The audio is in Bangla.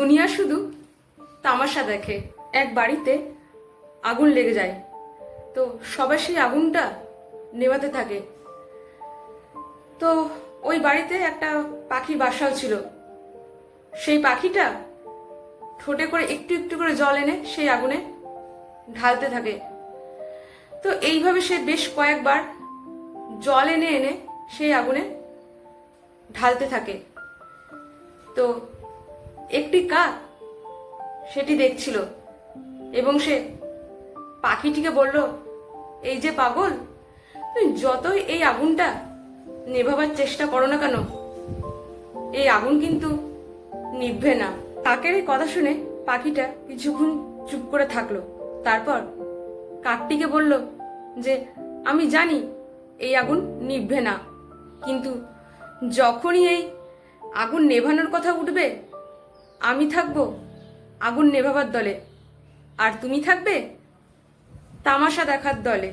দুনিয়া শুধু তামাশা দেখে, এক বাড়িতে আগুন লেগে যায়। তো সবাই সেই আগুনটা নেভাতে থাকে। তো ওই বাড়িতে একটা পাখির বাসাও ছিল। সেই পাখিটা ঠোঁটে করে একটু একটু করে জল এনে সেই আগুনে ঢালতে থাকে। তো এইভাবে সে বেশ কয়েকবার জল এনে এনে সেই আগুনে ঢালতে থাকে। তো একটি কাক সেটি দেখছিল এবং সে পাখিটিকে বলল, এই যে পাগল, তুমি যতই এই আগুনটা নেভাবার চেষ্টা করো না কেন, এই আগুন কিন্তু নিভবে না। কাকের এই কথা শুনে পাখিটা কিছুক্ষণ চুপ করে থাকল। তারপর কাকটিকে বলল যে, আমি জানি এই আগুন নিভবে না, কিন্তু যখনই এই আগুন নেভানোর কথা উঠবে আমি থাকব আগুন নেভাবার দলে। আর তুমি থাকবে তামাশা দেখার দলে।